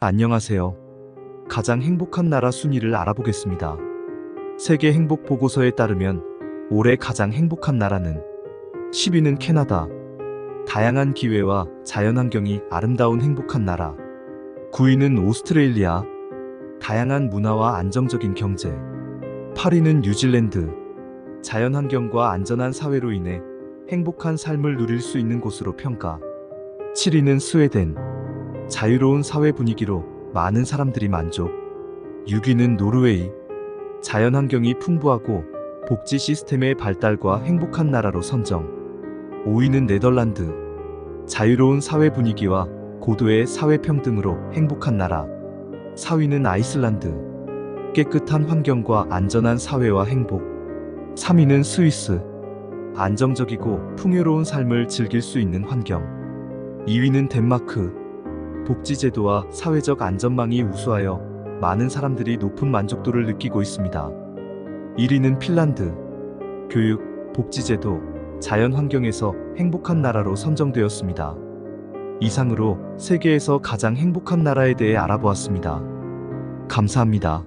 안녕하세요. 가장 행복한 나라 순위를 알아보겠습니다. 세계 행복 보고서에 따르면 올해 가장 행복한 나라는 10위는 캐나다. 다양한 기회와 자연환경이 아름다운 행복한 나라. 9위는 오스트레일리아. 다양한 문화와 안정적인 경제. 8위는 뉴질랜드. 자연환경과 안전한 사회로 인해 행복한 삶을 누릴 수 있는 곳으로 평가. 7위는 스웨덴. 자유로운 사회 분위기로 많은 사람들이 만족. 6위는 노르웨이. 자연 환경이 풍부하고 복지 시스템의 발달과 행복한 나라로 선정. 5위는 네덜란드. 자유로운 사회 분위기와 고도의 사회 평등으로 행복한 나라. 4위는 아이슬란드. 깨끗한 환경과 안전한 사회와 행복. 3위는 스위스. 안정적이고 풍요로운 삶을 즐길 수 있는 환경. 2위는 덴마크. 복지제도와 사회적 안전망이 우수하여 많은 사람들이 높은 만족도를 느끼고 있습니다. 1위는 핀란드. 교육, 복지제도, 자연 환경에서 행복한 나라로 선정되었습니다. 이상으로 세계에서 가장 행복한 나라에 대해 알아보았습니다. 감사합니다.